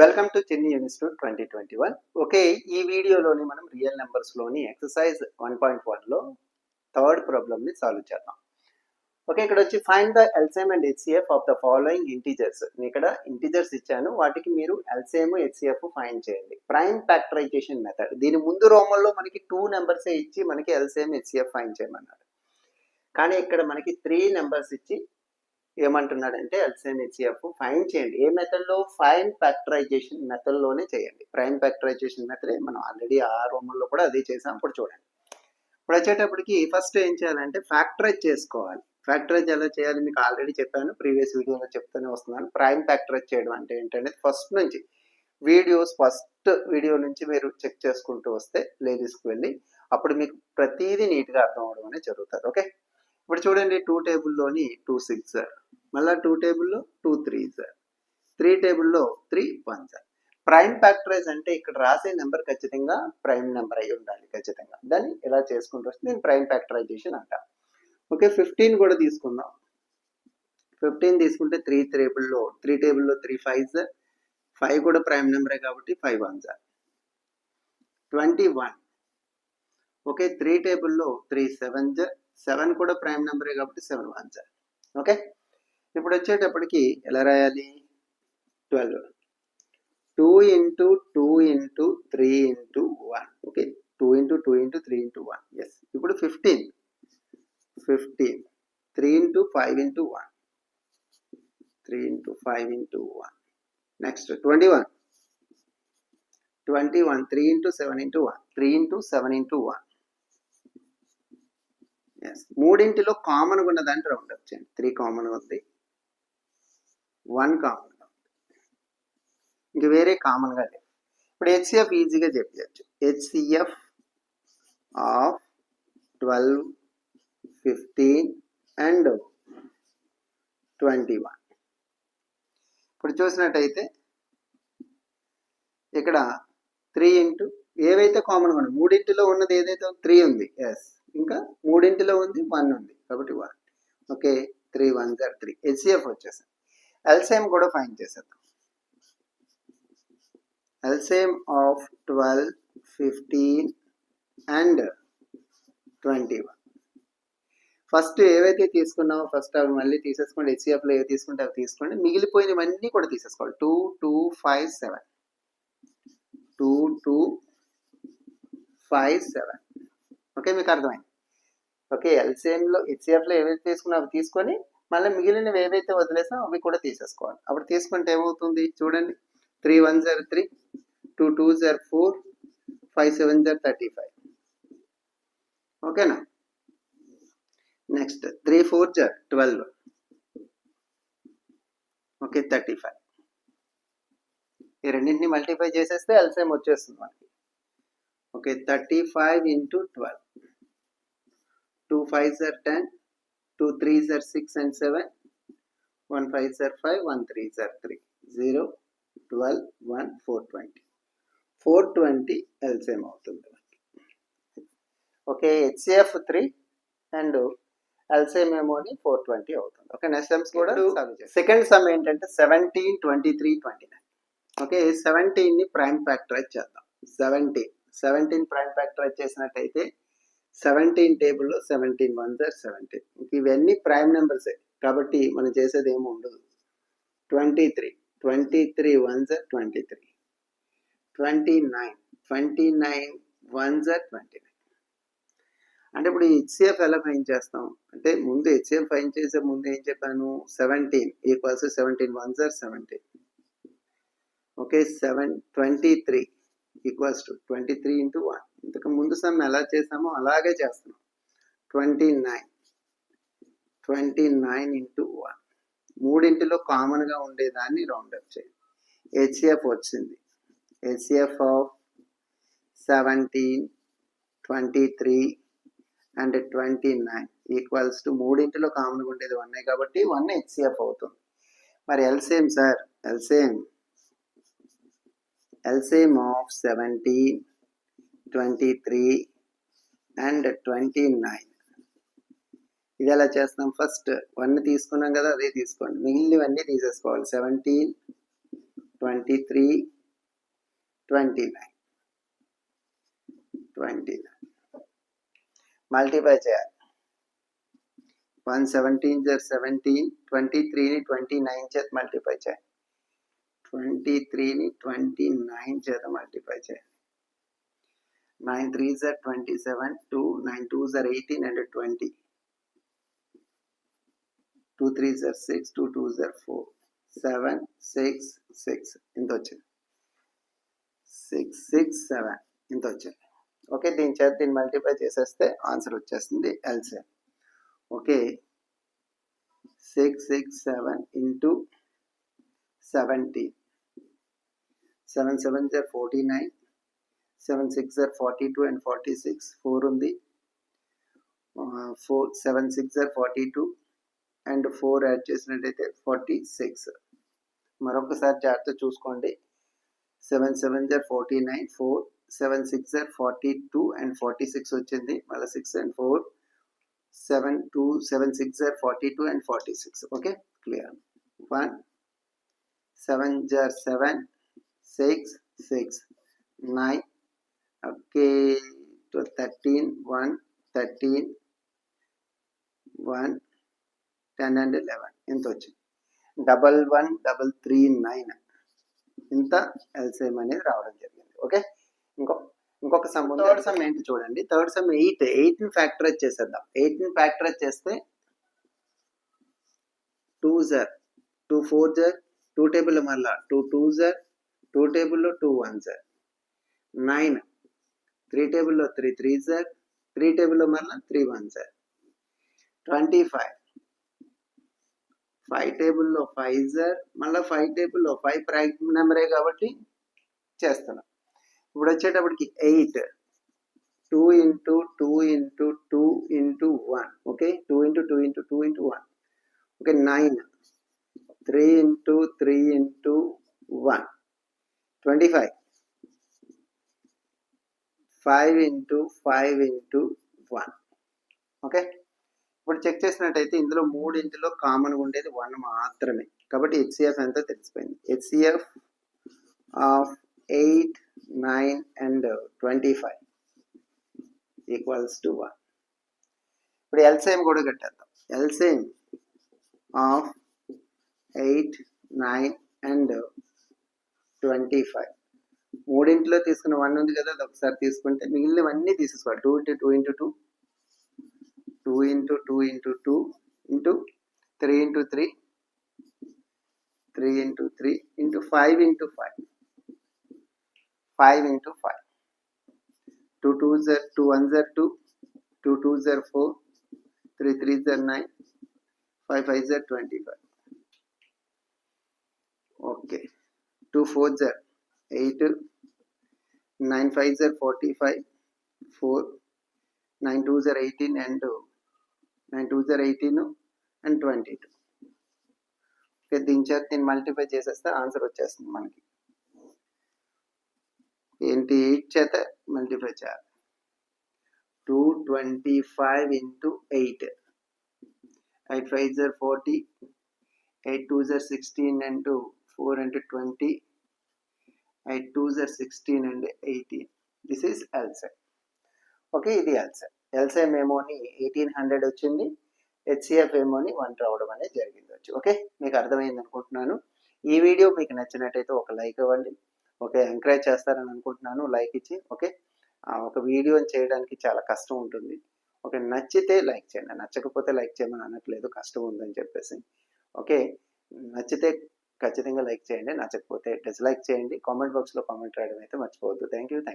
Welcome to Chinni institute twenty twenty one okay ఈ వీడియోలోని మనం రియల్ నెంబర్స్లోని ఎక్సర్సైజ్ వన్ పాయింట్ వన్లో థర్డ్ ప్రాబ్లమ్ని సాల్వ్ చేద్దాం. ఓకే ఇక్కడ వచ్చి find the LCM and HCF of the following integers నేను ఇక్కడ ఇంటీజర్స్ ఇచ్చాను. వాటికి మీరు ఎల్సేమ్ హెచ్సిఎఫ్ ఫైండ్ చేయండి. ప్రైమ్ ఫ్యాక్టరైజేషన్ మెథడ్ దీని ముందు రోమల్లో మనకి టూ నెంబర్సే ఇచ్చి మనకి ఎల్సేమ్ హెచ్సిఎఫ్ ఫైండ్ చేయమన్నాడు కానీ ఇక్కడ మనకి త్రీ నెంబర్స్ ఇచ్చి ఏమంటున్నాడంటే ఎల్సిఎం హెచ్సిఎఫ్ ఫైన్ చేయండి. ఏ మెథడ్లో? ఫైన్ ఫ్యాక్టరైజేషన్ మెథడ్లోనే చేయండి. ప్రైమ్ ఫ్యాక్టరైజేషన్ మెథడ్ మనం ఆల్రెడీ ఆ రూమ్లో కూడా అదే చేసాం. ఇప్పుడు చూడండి. ఇప్పుడు వచ్చేటప్పటికి ఫస్ట్ ఏం చేయాలంటే ఫ్యాక్టరైజ్ చేసుకోవాలి. ఫ్యాక్టరైజ్ ఎలా చేయాలి? మీకు ఆల్రెడీ చెప్పాను. ప్రీవియస్ వీడియోలో చెప్తూనే వస్తున్నాను. ప్రైమ్ ఫ్యాక్టరైజ్ చేయడం అంటే ఏంటంటే ఫస్ట్ నుంచి. వీడియోస్ ఫస్ట్ వీడియో నుంచి మీరు చెక్ చేసుకుంటూ వస్తే లేడీస్కి వెళ్ళి అప్పుడు మీకు ప్రతిదీ నీట్గా అర్థం అవడం అనేది జరుగుతుంది. ఓకే? ఇప్పుడు చూడండి టూ టేబుల్లోని టూ సిక్స్ మళ్ళీ టూ టేబుల్లో టూ త్రీ సార్ త్రీ టేబుల్లో త్రీ వన్ సార్ ప్రైమ్ ఫ్యాక్టరైజ్ అంటే ఇక్కడ రాసే నెంబర్ ఖచ్చితంగా ప్రైమ్ నెంబర్ అయి ఉండాలి ఖచ్చితంగా. దాన్ని ఇలా చేసుకుంటూ వస్తే నేను ప్రైమ్ ఫ్యాక్టరైజేషన్ అంట. ఓకే ఫిఫ్టీన్ కూడా తీసుకుందాం. ఫిఫ్టీన్ తీసుకుంటే త్రీ టేబుల్లో త్రీ టేబుల్లో త్రీ ఫైవ్ సార్ ఫైవ్ కూడా ప్రైమ్ నెంబరే కాబట్టి five one sir twenty one okay three టేబుల్లో త్రీ సెవెన్ సార్ సెవెన్ కూడా ప్రైమ్ నెంబరే కాబట్టి సెవెన్ వన్ సార్ ఓకే? ఇప్పుడు వచ్చేటప్పటికి ఎలా రాయాలి? Twelve. Two into two into three into one. Okay? Two into two into three into one. Yes ఇప్పుడు fifteen. Fifteen. Three into five into one. Three into five into one. Next twenty one. Twenty one. Three into seven into one. Three into seven into one. Yes మూడింటిలో కామన్గా ఉన్నదంటే round up చేయండి three common ఉంది. One common ఉంది. ఇంక వేరే కామన్గా లేదు. ఇప్పుడు హెచ్సిఎఫ్ ఈజీగా చెప్పచ్చు. HCF of twelve fifteen and twenty one ఇప్పుడు చూసినట్టయితే ఇక్కడ త్రీ ఇంటూ ఏవైతే కామన్గా ఉన్నాయి మూడింటిలో ఉన్నది ఏదైతే త్రీ ఉంది. ఎస్ ఇంకా మూడింటిలో ఉంది వన్ ఉంది. కాబట్టి వన్ ఓకే త్రీ వన్ జార్ త్రీ హెచ్సిఎఫ్ వచ్చేసాం ఎల్సిఎం కూడా ఫైన్ చేసేద్దాం. LCM of twelve fifteen and twenty one first ఏవైతే తీసుకున్నామో ఫస్ట్ అవి మళ్ళీ తీసేసుకోండి. హెచ్సిఎఫ్లో ఏవి తీసుకుంటే అవి తీసుకోండి. మిగిలిపోయినవన్నీ కూడా తీసేసుకోవాలి. Two two five seven two two five seven okay మీకు అర్థమైంది. ఓకే ఎల్సిఎంలో హెచ్సిఎఫ్లో ఏవైతే తీసుకున్నా అవి తీసుకొని మళ్ళీ మిగిలినవి ఏవైతే వదిలేసామో అవి కూడా తీసేసుకోవాలి. అప్పుడు తీసుకుంటే ఏమవుతుంది చూడండి. త్రీ వన్ జర్ three two two జర్ four five seven జర్ థర్టీ ఫైవ్. ఓకేనా? నెక్స్ట్ త్రీ ఫోర్ జర్ ట్వెల్వ్. Okay thirty five. ఈ రెండింటిని మల్టిప్లై చేసేస్తే ఎల్సిఎం వచ్చేస్తుంది మనకి. Okay thirty five into twelve. Two five sir ten two three sir six and seven one five sir five one three sir three zero twelve one four twenty four twenty LCM అవుతుంది okay HCF three and LCM ఏమోని four twenty అవుతుంది. Okay next sums కూడా second sum ఏంటంటే seventeen twenty three twenty nine okay సెవెంటీన్ని prime factorise చేద్దాం. Seventeen seventeen prime factorise చేసినట్టయితే seventeen టేబుల్లో seventeen one జార్ seventeen ఇవన్నీ prime నెంబర్సే కాబట్టి మనం చేసేది ఏమి ఉండదు. Twenty three twenty three one jar twenty three twenty nine twenty nine one jar twenty nine అంటే ఇప్పుడు హెచ్సిఎఫ్ ఎలా ఫైన్ చేస్తాం? అంటే ముందు హెచ్సిఎఫ్ ఫైన్ చేసే ముందు ఏం చెప్పాను? Seventeen equals seventeen one jar seventeen okay seven twenty three equals to twenty three into one ఇంతకు ముందు సమ్ ఎలా చేసామో అలాగే చేస్తున్నాం. Twenty nine. Twenty nine into one. మూడింటిలో కామన్గా ఉండేదాన్ని రౌండప్ చేయండి హెచ్సిఎఫ్ వచ్చింది. HCF of seventeen twenty three and twenty nine. Equals to మూడింటిలో కామన్గా ఉండేది వన్ కాబట్టి వన్ హెచ్సిఎఫ్ అవుతుంది. మరి LCM sir LCM LCM of seventeen 23 and 29. ఇది ఎలా చేస్తాం ఫస్ట్ వన్ తీసుకున్నాం కదా అదే తీసుకోండి. మిగిలినవన్నీ తీసేసుకోవాలి. Seventeen twenty three twenty nine. Twenty nine multiply చేయాలి. వన్ సెవెంటీన్ జర్ సెవెంటీన్ ట్వంటీ త్రీని ట్వంటీ నైన్ చేత మల్టిప్లై చేయాలి. ట్వంటీ త్రీని ట్వంటీ నైన్ చేత మల్టిప్లై చేయాలి. Nine three జర్ twenty seven two nine two జర్ eighteen and twenty. Two three జర్ six two two జర్ four seven six six ఇంత వచ్చింది six six seven ఇంత వచ్చింది ఓకే దీని చేత దీన్ని మల్టిప్లై చేసేస్తే ఆన్సర్ వచ్చేస్తుంది LCM okay six six seven into seventeen. Seven seven జర్ forty nine seven six జర్ forty two and forty six four ఉంది. Four seven six జర్ forty two and four add చేసినట్టయితే forty six మరొకసారి జాగ్రత్త చూసుకోండి. Seven seven జర్ forty nine four seven six జర్ forty two and forty six వచ్చింది. మళ్ళీ six and four seven two seven six జర్ forty two and forty six okay clear one seven జర్ seven six six nine okay. Thirteen one thirteen one ten and eleven. ఇంత వచ్చింది? Double one double three nine. ఇంత LCM అనేది రావడం జరిగింది. Okay? ఇంకో ఇంకొక some third sum ఏంటి చూడండి. Third sum eight. ఎయిట్ని ఫ్యాక్టరైజ్ చేసేద్దాం. ఎయిట్ని ఫ్యాక్టరైజ్ చేస్తే two జర్ two four జర్ two table మళ్ళా టూ టూ జర్ టూ టేబుల్లో టూ వన్ జర్. నైన్. త్రీ టేబుల్లో త్రీ త్రీ జర్ త్రీ టేబుల్లో మళ్ళీ త్రీ వన్ జర్ ట్వంటీ ఫైవ్ ఫైవ్ టేబుల్లో ఫైవ్ జర్ మళ్ళీ ఫైవ్ టేబుల్లో ఫైవ్ ప్రైమ్ నెంబరే కాబట్టి చేస్తున్నాం. ఇప్పుడు వచ్చేటప్పటికి eight two into two into two into one okay two into two into two into one okay nine three into three into one twenty five five into five into one okay ఇప్పుడు check చేసినట్టయితే ఇందులో మూడింటిలో కామన్గా ఉండేది one మాత్రమే. కాబట్టి HCF ఎంతో తెలిసిపోయింది? HCF of eight nine and twenty five equals to one ఇప్పుడు ఎల్సేమ్ కూడా కట్టేద్దాం. LCM of eight nine and twenty five మూడింటిలో తీసుకున్న వన్ ఉంది కదా అది ఒకసారి తీసుకుంటే మిగిలినవన్నీ తీసేసుకోవాలి. Two into two into two two into two into two into three into three three into three into five into five five into five two two జర్ two one జర్ two two two జర్ four three three జర్ nine five five జర్ twenty five okay two four జర్ eight nine five జర్ forty five four nine two జర్ eighteen and nine two జర్ eighteen and twenty two. Okay దీని చేత నేను multiply చేసేస్తే answer వచ్చేస్తుంది మనకి. ఏంటి eight చేత multiply చేయాలి? Two twenty five into eight. Eight five జర్ forty eight two జర్ sixteen and four and twenty eight two జర్ sixteen and eighteen. This is LCM okay ఇది ఎల్సెట్ ఎల్సెమ్ ఏమోని ఎయిటీన్ హండ్రెడ్ వచ్చింది. HCF ఏమోని one రావడం అనేది జరిగింది వచ్చి. Okay మీకు అర్థమైంది అనుకుంటున్నాను. ఈ వీడియో మీకు నచ్చినట్టయితే ఒక లైక్ ఇవ్వండి. ఓకే ఎంకరేజ్ చేస్తారని అనుకుంటున్నాను. లైక్ ఇచ్చి ఓకే ఒక వీడియోని చేయడానికి చాలా కష్టం ఉంటుంది. ఓకే నచ్చితే లైక్ చేయండి. నచ్చకపోతే లైక్ చేయమని అనట్లేదు. కష్టం ఉందని చెప్పేసి. ఓకే నచ్చితే ఖచ్చితంగా లైక్ చేయండి. నచ్చకపోతే డిస్లైక్ చేయండి. కామెంట్ బాక్స్లో కామెంట్ రాయడం అయితే మర్చిపోవద్దు. Thank you thank